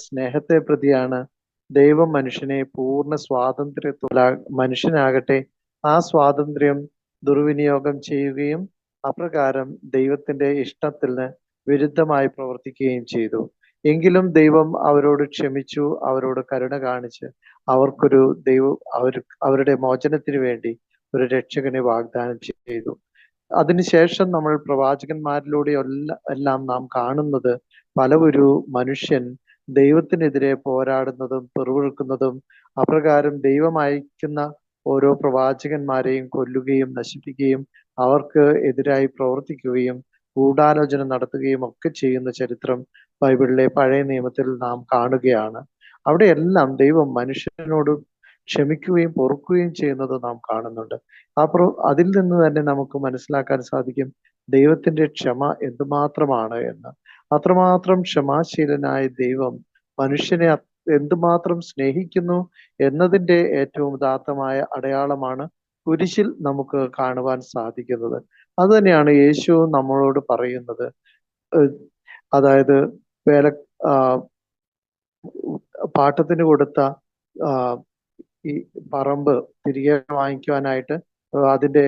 സ്നേഹത്തെ പ്രതിയാണ്. ദൈവം മനുഷ്യനെ പൂർണ സ്വാതന്ത്ര്യത്തോടെ മനുഷ്യനാകട്ടെ. ആ സ്വാതന്ത്ര്യം ദുർവിനിയോഗം ചെയ്യുകയും അപ്രകാരം ദൈവത്തിന്റെ ഇഷ്ടത്തിന് വിരുദ്ധമായി പ്രവർത്തിക്കുകയും ചെയ്തു. എങ്കിലും ദൈവം അവരോട് ക്ഷമിച്ചു അവരോട് കരുണ കാണിച്ച് അവർക്കൊരു ദൈവം അവർ അവരുടെ മോചനത്തിന് വേണ്ടി ഒരു രക്ഷകനെ വാഗ്ദാനം ചെയ്തു. അതിനുശേഷം നമ്മൾ പ്രവാചകന്മാരിലൂടെ എല്ലാം നാം കാണുന്നത് പല ഒരു മനുഷ്യൻ ദൈവത്തിനെതിരെ പോരാടുന്നതും പെറുവിഴുക്കുന്നതും അപ്രകാരം ദൈവം അയക്കുന്ന ഓരോ പ്രവാചകന്മാരെയും കൊല്ലുകയും നശിപ്പിക്കുകയും അവർക്ക് എതിരായി പ്രവർത്തിക്കുകയും ഗൂഢാലോചന നടത്തുകയും ഒക്കെ ചെയ്യുന്ന ചരിത്രം ബൈബിളിലെ പഴയ നിയമത്തിൽ നാം കാണുകയാണ്. അവിടെയെല്ലാം ദൈവം മനുഷ്യനോട് ക്ഷമിക്കുകയും പൊറുക്കുകയും ചെയ്യുന്നത് നാം കാണുന്നുണ്ട്. അപ്പോൾ അതിൽ നിന്ന് തന്നെ നമുക്ക് മനസ്സിലാക്കാൻ സാധിക്കും ദൈവത്തിന്റെ ക്ഷമ എന്തുമാത്രമാണ് എന്ന്. അത്രമാത്രം ക്ഷമാശീലനായ ദൈവം മനുഷ്യനെ എന്തുമാത്രം സ്നേഹിക്കുന്നു എന്നതിന്റെ ഏറ്റവും ഉദാത്തമായ അടയാളമാണ് കുരിശിൽ നമുക്ക് കാണുവാൻ സാധിക്കുന്നത്. അത് തന്നെയാണ് യേശു നമ്മളോട് പറയുന്നത്. അതായത് വേല പാട്ടത്തിന് കൊടുത്ത ഈ പറമ്പ് തിരികെ വാങ്ങിക്കുവാനായിട്ട് അതിന്റെ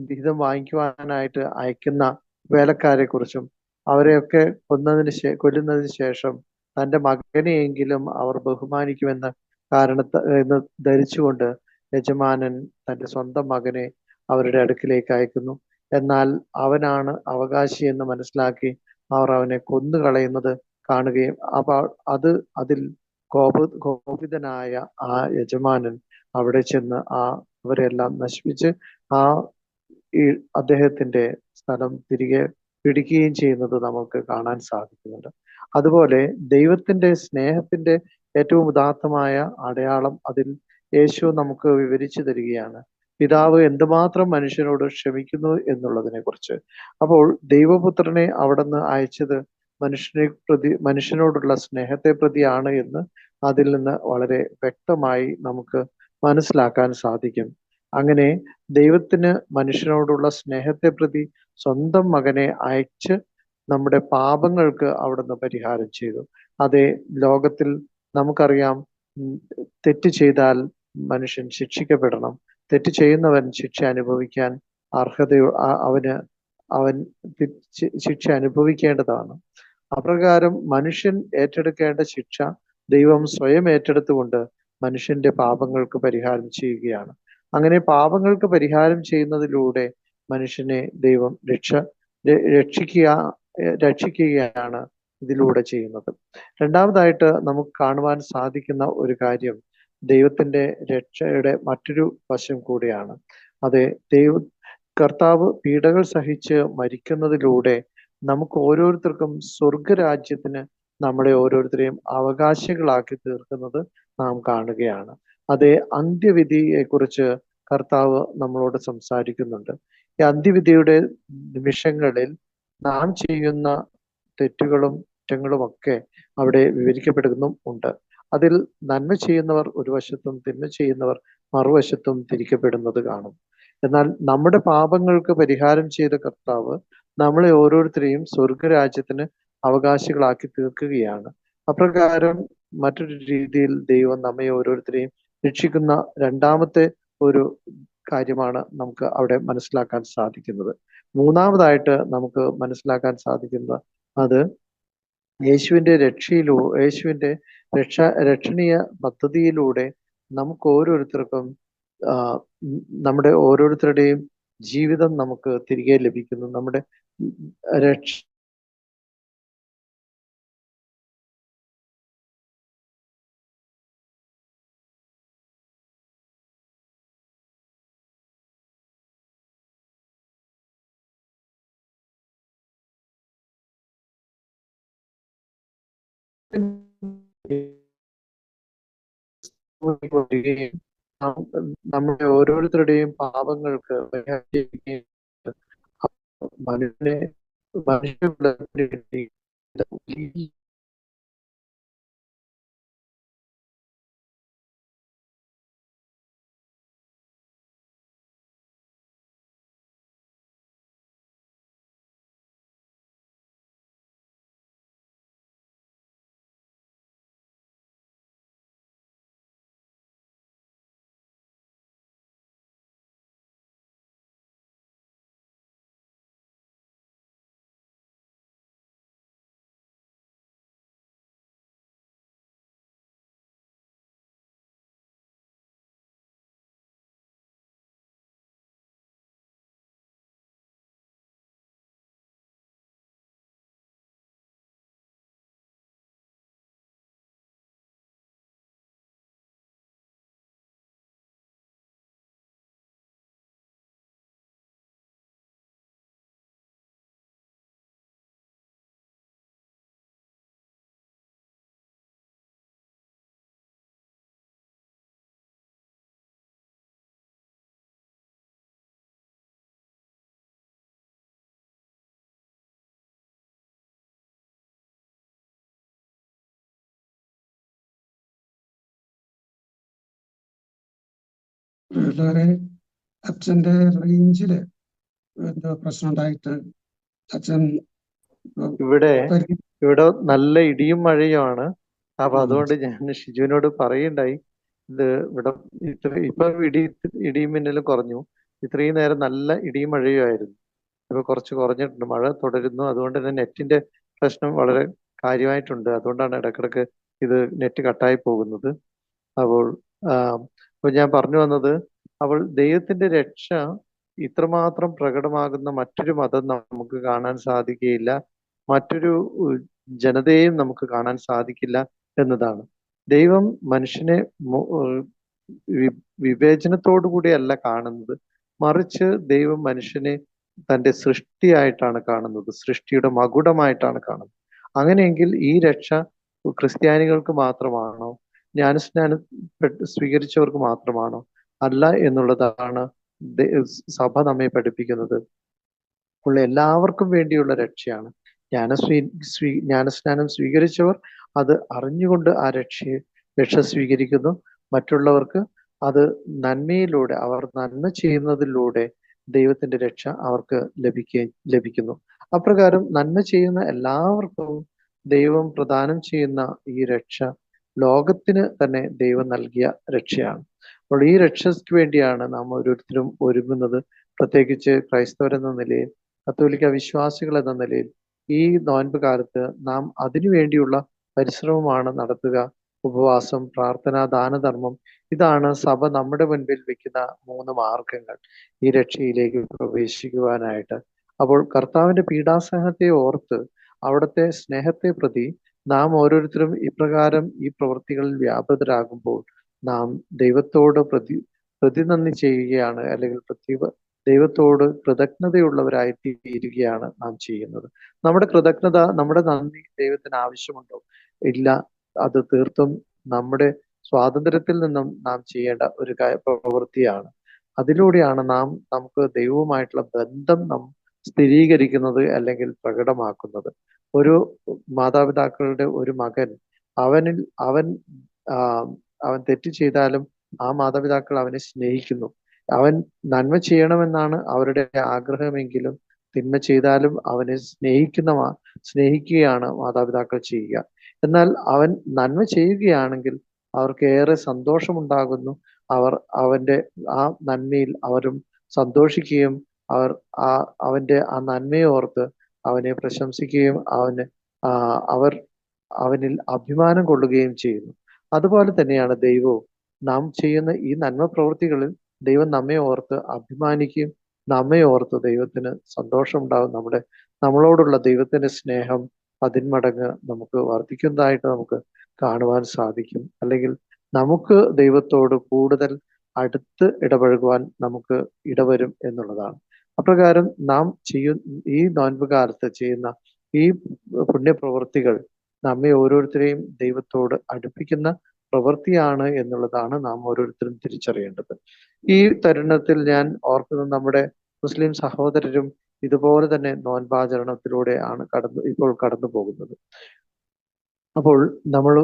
വിഹിതം വാങ്ങിക്കുവാനായിട്ട് അയക്കുന്ന വേലക്കാരെ കുറിച്ചും അവരെയൊക്കെ കൊന്നതിന് ശേ കൊല്ലുന്നതിന് ശേഷം തന്റെ മകനെയെങ്കിലും അവർ ബഹുമാനിക്കുമെന്ന കാരണത്ത എന്ന് ധരിച്ചുകൊണ്ട് യജമാനൻ തന്റെ സ്വന്തം മകനെ അവരുടെ അടുക്കിലേക്ക് അയക്കുന്നു. എന്നാൽ അവനാണ് അവകാശി എന്ന് മനസ്സിലാക്കി അവർ അവനെ കൊന്നുകളയുന്നത് കാണുകയും അപ്പോൾ അത് അതിൽ കോപ കോപിതനായ ആ യജമാനൻ അവിടെ ചെന്ന് ആ അവരെല്ലാം നശിപ്പിച്ച് ആ ഈ അദ്ദേഹത്തിന്റെ സ്ഥലം തിരികെ പിടിക്കുകയും ചെയ്യുന്നത് നമുക്ക് കാണാൻ സാധിക്കുന്നുണ്ട്. അതുപോലെ ദൈവത്തിന്റെ സ്നേഹത്തിന്റെ ഏറ്റവും ഉദാത്തമായ അടയാളം അതിൽ യേശു നമുക്ക് വിവരിച്ചു തരികയാണ്. പിതാവ് എന്തുമാത്രം മനുഷ്യനോട് ക്ഷമിക്കുന്നു എന്നുള്ളതിനെ കുറിച്ച് അപ്പോൾ ദൈവപുത്രനെ അവിടുന്ന് അയച്ചത് മനുഷ്യനെ പ്രതി മനുഷ്യനോടുള്ള സ്നേഹത്തെ പ്രതിയാണ് എന്ന് അതിൽ നിന്ന് വളരെ വ്യക്തമായി നമുക്ക് മനസ്സിലാക്കാൻ സാധിക്കും. അങ്ങനെ ദൈവത്തിന് മനുഷ്യനോടുള്ള സ്നേഹത്തെ പ്രതി സ്വന്തം മകനെ അയച്ച് നമ്മുടെ പാപങ്ങൾക്ക് അവിടുന്ന് പരിഹാരം ചെയ്തു. അതേ ലോകത്തിൽ നമുക്കറിയാം തെറ്റ് ചെയ്താൽ മനുഷ്യൻ ശിക്ഷിക്കപ്പെടണം. തെറ്റ് ചെയ്യുന്നവൻ ശിക്ഷ അനുഭവിക്കാൻ അർഹത അവന് അവൻ ശിക്ഷ അനുഭവിക്കേണ്ടതാണ്. അപ്രകാരം മനുഷ്യൻ ഏറ്റെടുക്കേണ്ട ശിക്ഷ ദൈവം സ്വയം ഏറ്റെടുത്തുകൊണ്ട് മനുഷ്യന്റെ പാപങ്ങൾക്ക് പരിഹാരം ചെയ്യുകയാണ്. അങ്ങനെ പാപങ്ങൾക്ക് പരിഹാരം ചെയ്യുന്നതിലൂടെ മനുഷ്യനെ ദൈവം രക്ഷ രക്ഷിക്കുക രക്ഷിക്കുകയാണ് ഇതിലൂടെ ചെയ്യുന്നത്. രണ്ടാമതായിട്ട് നമുക്ക് കാണുവാൻ സാധിക്കുന്ന ഒരു കാര്യം ദൈവത്തിന്റെ രക്ഷയുടെ മറ്റൊരു വശം കൂടിയാണ്. അതെ ദൈവ കർത്താവ് പീഡകൾ സഹിച്ച് മരിക്കുന്നതിലൂടെ നമുക്ക് ഓരോരുത്തർക്കും സ്വർഗരാജ്യത്തിന് നമ്മളെ ഓരോരുത്തരെയും അവകാശികളാക്കി തീർക്കുന്നത് നാം കാണുകയാണ്. അതേ അന്ത്യവിധിയെ കുറിച്ച് കർത്താവ് നമ്മളോട് സംസാരിക്കുന്നുണ്ട്. ഈ അന്ത്യവിധിയുടെ നിമിഷങ്ങളിൽ നാം ചെയ്യുന്ന തെറ്റുകളും കുറ്റങ്ങളും ഒക്കെ അവിടെ വിവരിക്കപ്പെടുന്നും ഉണ്ട്. അതിൽ നന്മ ചെയ്യുന്നവർ ഒരു വശത്തും തിന്മ ചെയ്യുന്നവർ മറുവശത്തും തിരിക്കപ്പെടുന്നത് കാണും. എന്നാൽ നമ്മുടെ പാപങ്ങൾക്ക് പരിഹാരം ചെയ്ത കർത്താവ് നമ്മളെ ഓരോരുത്തരെയും സ്വർഗരാജ്യത്തിന് അവകാശികളാക്കി തീർക്കുകയാണ്. അപ്രകാരം മറ്റൊരു രീതിയിൽ ദൈവം നമ്മെ ഓരോരുത്തരെയും രക്ഷിക്കുന്ന രണ്ടാമത്തെ ഒരു കാര്യമാണ് നമുക്ക് അവിടെ മനസ്സിലാക്കാൻ സാധിക്കുന്നത്. മൂന്നാമതായിട്ട് നമുക്ക് മനസ്സിലാക്കാൻ സാധിക്കുന്നത് അത് യേശുവിന്റെ രക്ഷയിലൂ യേശുവിന്റെ രക്ഷ രക്ഷണീയ പദ്ധതിയിലൂടെ നമുക്ക് ഓരോരുത്തർക്കും നമ്മുടെ ഓരോരുത്തരുടെയും ജീവിതം നമുക്ക് തിരികെ ലഭിക്കുന്നു. നമ്മുടെ രക്ഷ നമ്മുടെ ഓരോരുത്തരുടെയും പാപങ്ങൾക്ക് മനുഷ്യനെ മനുഷ്യ വളരെ അച്ഛന്റെ റേഞ്ചിൽ എന്തോ പ്രശ്നം ഉണ്ടായിട്ട് അച്ഛൻ ഇവിടെ ഇവിടെ നല്ല ഇടിയും മഴയുമാണ്. അപ്പൊ അതുകൊണ്ട് ഞാൻ ഷിജുവിനോട് പറയുണ്ടായി ഇത് ഇവിടെ ഇത്ര ഇപ്പൊ ഇടി ഇടിയും മിന്നലും കുറഞ്ഞു. ഇത്രയും നേരം നല്ല ഇടിയും മഴയുമായിരുന്നു ഇപ്പൊ കുറച്ച് കുറഞ്ഞിട്ടുണ്ട്. മഴ തുടരുന്നു. അതുകൊണ്ട് തന്നെ നെറ്റിന്റെ പ്രശ്നം വളരെ കാര്യമായിട്ടുണ്ട്. അതുകൊണ്ടാണ് ഇടക്കിടക്ക് ഇത് നെറ്റ് കട്ടായി പോകുന്നത്. അപ്പോൾ അപ്പൊ ഞാൻ പറഞ്ഞു വന്നത് അവൾ ദൈവത്തിന്റെ രക്ഷ ഇത്രമാത്രം പ്രകടമാകുന്ന മറ്റൊരു മതം നമുക്ക് കാണാൻ സാധിക്കുകയില്ല. മറ്റൊരു ജനതയെയും നമുക്ക് കാണാൻ സാധിക്കില്ല എന്നതാണ്. ദൈവം മനുഷ്യനെ വിവേചനത്തോടു കൂടിയല്ല കാണുന്നത്. മറിച്ച് ദൈവം മനുഷ്യനെ തന്റെ സൃഷ്ടിയായിട്ടാണ് കാണുന്നത്. സൃഷ്ടിയുടെ മകുടമായിട്ടാണ് കാണുന്നത്. അങ്ങനെയെങ്കിൽ ഈ രക്ഷ ക്രിസ്ത്യാനികൾക്ക് മാത്രമാണോ ജ്ഞാനസ്നാനം സ്വീകരിച്ചവർക്ക് മാത്രമാണോ? അല്ല എന്നുള്ളതാണ് സഭ നമ്മെ പഠിപ്പിക്കുന്നത്. ഉള്ള എല്ലാവർക്കും വേണ്ടിയുള്ള രക്ഷയാണ്. ജ്ഞാനസ്വീ സ്വീ ജ്ഞാനസ്നാനം സ്വീകരിച്ചവർ അത് അറിഞ്ഞുകൊണ്ട് ആ രക്ഷയെ രക്ഷ സ്വീകരിക്കുന്നു. മറ്റുള്ളവർക്ക് അത് നന്മയിലൂടെ അവർ നന്മ ചെയ്യുന്നതിലൂടെ ദൈവത്തിന്റെ രക്ഷ അവർക്ക് ലഭിക്ക ലഭിക്കുന്നു. അപ്രകാരം നന്മ ചെയ്യുന്ന എല്ലാവർക്കും ദൈവം പ്രദാനം ചെയ്യുന്ന ഈ രക്ഷ ലോകത്തിന് തന്നെ ദൈവം നൽകിയ രക്ഷയാണ്. അപ്പോൾ ഈ രക്ഷയ്ക്ക് വേണ്ടിയാണ് നാം ഓരോരുത്തരും ഒരുങ്ങുന്നത്. പ്രത്യേകിച്ച് ക്രൈസ്തവരെന്ന നിലയിൽ കത്തോലിക്ക വിശ്വാസികൾ എന്ന നിലയിൽ ഈ നോൻപ് കാലത്ത് നാം അതിനു വേണ്ടിയുള്ള പരിശ്രമമാണ് നടത്തുക. ഉപവാസം പ്രാർത്ഥന ദാനധർമ്മം ഇതാണ് സഭ നമ്മുടെ മുൻപിൽ വെക്കുന്ന മൂന്ന് മാർഗങ്ങൾ ഈ രക്ഷയിലേക്ക് പ്രവേശിക്കുവാനായിട്ട്. അപ്പോൾ കർത്താവിന്റെ പീഡാസഹനത്തെ ഓർത്ത് അവിടുത്തെ സ്നേഹത്തെ പ്രതി നാം ഓരോരുത്തരും ഇപ്രകാരം ഈ പ്രവൃത്തികളിൽ വ്യാപൃതരാകുമ്പോൾ നാം ദൈവത്തോട് പ്രതി പ്രതിനന്ദി ചെയ്യുകയാണ് അല്ലെങ്കിൽ പ്രതി ദൈവത്തോട് കൃതജ്ഞതയുള്ളവരായി തീരുകയാണ് നാം ചെയ്യുന്നത്. നമ്മുടെ കൃതജ്ഞത നമ്മുടെ നന്ദി ദൈവത്തിന് ആവശ്യമുണ്ടോ? ഇല്ല. അത് തീർത്തും നമ്മുടെ സ്വാതന്ത്ര്യത്തിൽ നിന്നും നാം ചെയ്യേണ്ട ഒരു പ്രവൃത്തിയാണ്. അതിലൂടെയാണ് നാം നമുക്ക് ദൈവവുമായിട്ടുള്ള ബന്ധം നാം സ്ഥിരീകരിക്കുന്നത് അല്ലെങ്കിൽ പ്രകടമാക്കുന്നത്. ഒരു മാതാപിതാക്കളുടെ ഒരു മകൻ അവനിൽ അവൻ അവൻ തെറ്റ് ചെയ്താലും ആ മാതാപിതാക്കൾ അവനെ സ്നേഹിക്കുന്നു. അവൻ നന്മ ചെയ്യണമെന്നാണ് അവരുടെ ആഗ്രഹമെങ്കിലും തിന്മ ചെയ്താലും അവനെ സ്നേഹിക്കുന്ന സ്നേഹിക്കുകയാണ് മാതാപിതാക്കൾ ചെയ്യുക. എന്നാൽ അവൻ നന്മ ചെയ്യുകയാണെങ്കിൽ അവർക്ക് ഏറെ സന്തോഷമുണ്ടാകുന്നു. അവർ അവന്റെ ആ നന്മയിൽ അവരും സന്തോഷിക്കുകയും അവർ ആ അവന്റെ ആ നന്മയെ ഓർത്ത് അവനെ പ്രശംസിക്കുകയും അവന് അവർ അവനിൽ അഭിമാനം കൊള്ളുകയും ചെയ്യുന്നു. അതുപോലെ തന്നെയാണ് ദൈവവും. നാം ചെയ്യുന്ന ഈ നന്മ പ്രവൃത്തികളിൽ ദൈവം നമ്മെ ഓർത്ത് അഭിമാനിക്കുകയും നമ്മെ ഓർത്ത് ദൈവത്തിന് സന്തോഷമുണ്ടാകും. നമ്മുടെ നമ്മളോടുള്ള ദൈവത്തിന്റെ സ്നേഹം പതിന്മടങ്ങ് നമുക്ക് വർദ്ധിക്കുന്നതായിട്ട് നമുക്ക് കാണുവാൻ സാധിക്കും. അല്ലെങ്കിൽ നമുക്ക് ദൈവത്തോട് കൂടുതൽ അടുത്ത് ഇടപഴകുവാൻ നമുക്ക് ഇടവരും എന്നുള്ളതാണ്. അപ്രകാരം നാം ചെയ്യുന്ന ഈ നോൻപ് കാലത്ത് ചെയ്യുന്ന ഈ പുണ്യപ്രവൃത്തികൾ നമ്മെ ഓരോരുത്തരെയും ദൈവത്തോട് അടുപ്പിക്കുന്ന പ്രവൃത്തിയാണ് എന്നുള്ളതാണ് നാം ഓരോരുത്തരും തിരിച്ചറിയേണ്ടത്. ഈ തരുണത്തിൽ ഞാൻ ഓർക്കുന്ന നമ്മുടെ മുസ്ലിം സഹോദരരും ഇതുപോലെ തന്നെ നോൻപാചരണത്തിലൂടെ ആണ് കടന്നു ഇപ്പോൾ കടന്നു പോകുന്നത് അപ്പോൾ നമ്മൾ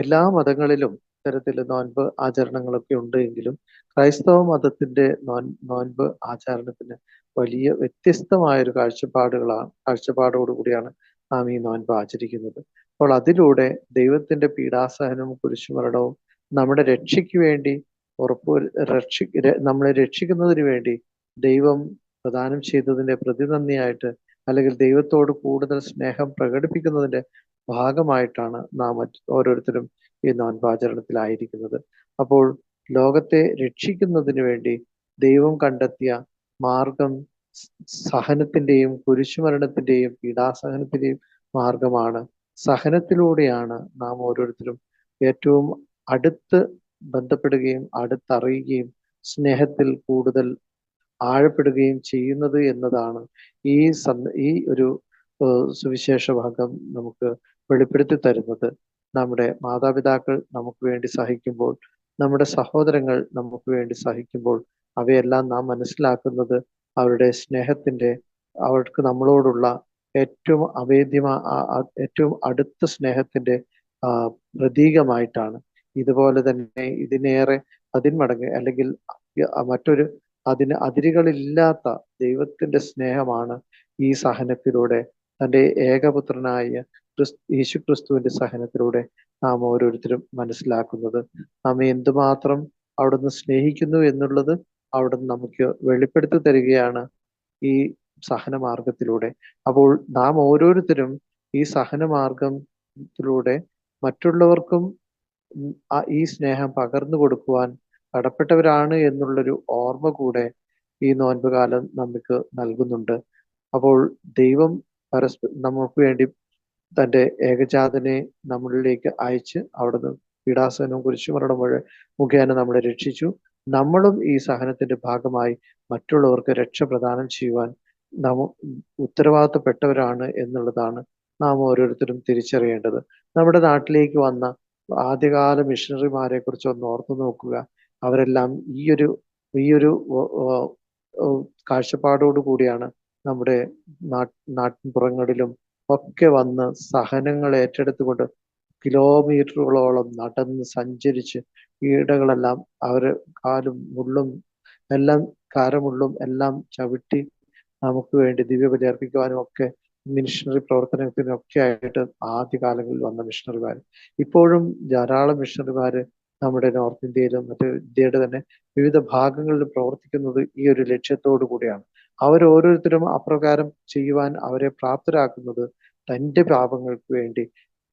എല്ലാ മതങ്ങളിലും ഇത്തരത്തിൽ നോൻപ് ആചരണങ്ങളൊക്കെ ഉണ്ട് എങ്കിലും ക്രൈസ്തവ മതത്തിന്റെ നോൻ നോൻപ് ആചരണത്തിന് വലിയ വ്യത്യസ്തമായ ഒരു കാഴ്ചപ്പാടുകളാണ് കാഴ്ചപ്പാടോടു കൂടിയാണ് നാം ഈ നോൻപ് ആചരിക്കുന്നത്. അപ്പോൾ അതിലൂടെ ദൈവത്തിന്റെ പീഡാസഹനവും കുരിശുമരണവും നമ്മുടെ രക്ഷയ്ക്ക് വേണ്ടി ഉറപ്പ് രക്ഷി നമ്മളെ രക്ഷിക്കുന്നതിന് വേണ്ടി ദൈവം പ്രദാനം ചെയ്തതിന്റെ പ്രതിനന്ദിയായിട്ട് അല്ലെങ്കിൽ ദൈവത്തോട് കൂടുതൽ സ്നേഹം പ്രകടിപ്പിക്കുന്നതിന്റെ ഭാഗമായിട്ടാണ് നാം ഓരോരുത്തരും ഈ നോൻപാചരണത്തിലായിരിക്കുന്നത്. അപ്പോൾ ലോകത്തെ രക്ഷിക്കുന്നതിന് വേണ്ടി ദൈവം കണ്ടെത്തിയ മാർഗം സഹനത്തിന്റെയും കുരിശുമരണത്തിന്റെയും പീഡാസഹനത്തിന്റെയും മാർഗമാണ്. സഹനത്തിലൂടെയാണ് നാം ഓരോരുത്തരും ഏറ്റവും അടുത്ത് ബന്ധപ്പെടുകയും അടുത്തറിയുകയും സ്നേഹത്തിൽ കൂടുതൽ ആഴപ്പെടുകയും ചെയ്യുന്നത് എന്നതാണ് ഈ ഈ ഒരു സുവിശേഷ ഭാഗം നമുക്ക് വെളിപ്പെടുത്തി തരുന്നത്. നമ്മുടെ മാതാപിതാക്കൾ നമുക്ക് വേണ്ടി സഹിക്കുമ്പോൾ നമ്മുടെ സഹോദരങ്ങൾ നമുക്ക് വേണ്ടി സഹിക്കുമ്പോൾ അവയെല്ലാം നാം മനസ്സിലാക്കുന്നത് അവരുടെ സ്നേഹത്തിന്റെ അവർക്ക് നമ്മളോടുള്ള ഏറ്റവും അവേദ്യമാ ഏറ്റവും അടുത്ത സ്നേഹത്തിന്റെ പ്രതീകമായിട്ടാണ്. ഇതുപോലെ തന്നെ ഇതിനേറെ അതിന്മടങ്ങ് അല്ലെങ്കിൽ മറ്റൊരു അതിന് അതിരുകളില്ലാത്ത ദൈവത്തിന്റെ സ്നേഹമാണ് ഈ സഹനത്തിലൂടെ തന്റെ ഏകപുത്രനായ ക്രിസ് യേശു ക്രിസ്തുവിന്റെ സഹനത്തിലൂടെ നാം ഓരോരുത്തരും മനസ്സിലാക്കുന്നത്. നാം എന്തുമാത്രം അവിടുന്ന് സ്നേഹിക്കുന്നു എന്നുള്ളത് അവിടുന്ന് നമുക്ക് വെളിപ്പെടുത്തി തരികയാണ് ഈ സഹനമാർഗത്തിലൂടെ. അപ്പോൾ നാം ഓരോരുത്തരും ഈ സഹനമാർഗത്തിലൂടെ മറ്റുള്ളവർക്കും ഈ സ്നേഹം പകർന്നു കൊടുക്കുവാൻ കടപ്പെട്ടവരാണ് എന്നുള്ളൊരു ഓർമ്മ കൂടെ ഈ നോൻപ് കാലം നമുക്ക് നൽകുന്നുണ്ട്. അപ്പോൾ ദൈവം പരസ്പ നമുക്ക് വേണ്ടി തന്റെ ഏകജാതനെ നമ്മളിലേക്ക് അയച്ച് അവിടുന്ന് പീഡാസനവും കുരിശുമരണം വഴി മുഖേന നമ്മളെ രക്ഷിച്ചു. നമ്മളും ഈ സഹനത്തിന്റെ ഭാഗമായി മറ്റുള്ളവർക്ക് രക്ഷ പ്രദാനം ചെയ്യുവാൻ നാം ഉത്തരവാദിത്തപ്പെട്ടവരാണ് എന്നുള്ളതാണ് നാം ഓരോരുത്തരും തിരിച്ചറിയേണ്ടത്. നമ്മുടെ നാട്ടിലേക്ക് വന്ന ആദ്യകാല മിഷണറിമാരെ കുറിച്ച് ഒന്ന് ഓർത്തു നോക്കുക. അവരെല്ലാം ഈ ഒരു ഈ ഒരു കാഴ്ചപ്പാടോടു കൂടിയാണ് നമ്മുടെ നാട്ടിൻപുറങ്ങളിലും ഒക്കെ വന്ന് സഹനങ്ങൾ ഏറ്റെടുത്തുകൊണ്ട് കിലോമീറ്ററുകളോളം നടന്ന് സഞ്ചരിച്ച് ഈടകളെല്ലാം അവർ കാലും മുള്ളും എല്ലാം കാരമുള്ളും എല്ലാം ചവിട്ടി നമുക്ക് വേണ്ടി ദിവ്യബലി അർപ്പിക്കുവാനും ഒക്കെ മിഷണറി പ്രവർത്തനത്തിനും ഒക്കെ ആയിട്ട് ആദ്യകാലങ്ങളിൽ വന്ന മിഷണറിമാർ ഇപ്പോഴും ധാരാളം മിഷണറിമാര് നമ്മുടെ നോർത്ത് ഇന്ത്യയിലും മറ്റ് ഇന്ത്യയുടെ തന്നെ വിവിധ ഭാഗങ്ങളിൽ പ്രവർത്തിക്കുന്നത് ഈ ഒരു ലക്ഷ്യത്തോടു കൂടിയാണ്. അവർ ഓരോരുത്തരും അപ്രകാരം ചെയ്യുവാൻ അവരെ പ്രാപ്തരാക്കുന്നത് തന്റെ പാപങ്ങൾക്ക് വേണ്ടി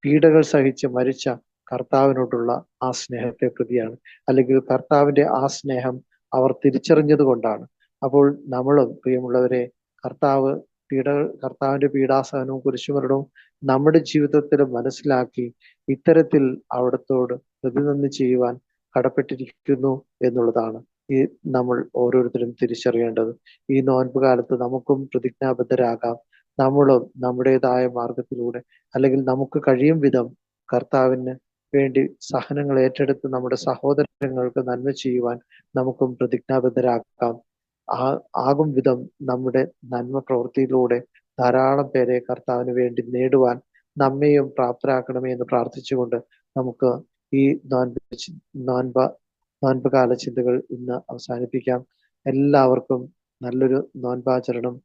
പീഡകൾ സഹിച്ച് മരിച്ച കർത്താവിനോടുള്ള ആ സ്നേഹത്തെ പ്രതിയാണ്. അല്ലെങ്കിൽ കർത്താവിന്റെ ആ സ്നേഹം അവർ തിരിച്ചറിഞ്ഞത് കൊണ്ടാണ്. അപ്പോൾ നമ്മളും പ്രിയമുള്ളവരെ കർത്താവ് പീഡ കർത്താവിന്റെ പീഡാസഹനവും കുരിശുമരണവും നമ്മുടെ ജീവിതത്തിൽ മനസ്സിലാക്കി ഇത്തരത്തിൽ അവിടത്തോട് പ്രതിനന്ദി ചെയ്യുവാൻ കടപ്പെട്ടിരിക്കുന്നു എന്നുള്ളതാണ്. ഈ നമ്മൾ ഓരോരുത്തരും തിരിച്ചറിയേണ്ടത്. ഈ നോൻപ് കാലത്ത് നമുക്കും പ്രതിജ്ഞാബദ്ധരാകാം. നമ്മളും നമ്മുടേതായ മാർഗത്തിലൂടെ അല്ലെങ്കിൽ നമുക്ക് കഴിയും വിധം കർത്താവിന് വേണ്ടി സഹനങ്ങൾ ഏറ്റെടുത്ത് നമ്മുടെ സഹോദരങ്ങൾക്ക് നന്മ ചെയ്യുവാൻ നമുക്കും പ്രതിജ്ഞാബദ്ധരാക്കാം ആ ആകും വിധം നമ്മുടെ നന്മ പ്രവൃത്തിയിലൂടെ ധാരാളം പേരെ കർത്താവിന് വേണ്ടി നേടുവാൻ നമ്മയും പ്രാപ്തരാക്കണമേ എന്ന് പ്രാർത്ഥിച്ചുകൊണ്ട് നമുക്ക് ഈ നോൻപ് നോൻപ നോൻപ് കാല ചിന്തകൾ ഇന്ന് അവസാനിപ്പിക്കാം. എല്ലാവർക്കും നല്ലൊരു നോൻപാചരണം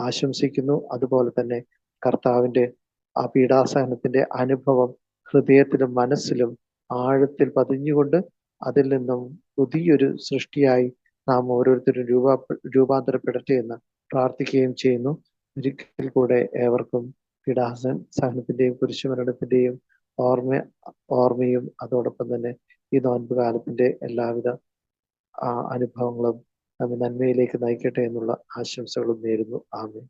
ആശംസിക്കുന്നു. അതുപോലെ തന്നെ കർത്താവിന്റെ ആ പീഡാസഹനത്തിന്റെ അനുഭവം ഹൃദയത്തിലും മനസ്സിലും ആഴത്തിൽ പതിഞ്ഞുകൊണ്ട് അതിൽ നിന്നും പുതിയൊരു സൃഷ്ടിയായി നാം ഓരോരുത്തരും രൂപ രൂപാന്തരപ്പെടട്ടെ എന്ന് പ്രാർത്ഥിക്കുകയും ചെയ്യുന്നു. ഒരിക്കൽ കൂടെ ഏവർക്കും പീഡാസൻ സഹനത്തിന്റെയും കുരിശുമരണത്തിന്റെയും ഓർമ്മ ഓർമ്മയും അതോടൊപ്പം തന്നെ ഈ നോൻപ് കാലത്തിന്റെ എല്ലാവിധ അനുഭവങ്ങളും നമ്മെ നന്മയിലേക്ക് നയിക്കട്ടെ എന്നുള്ള ആശംസകളും നേരുന്നു. ആമേ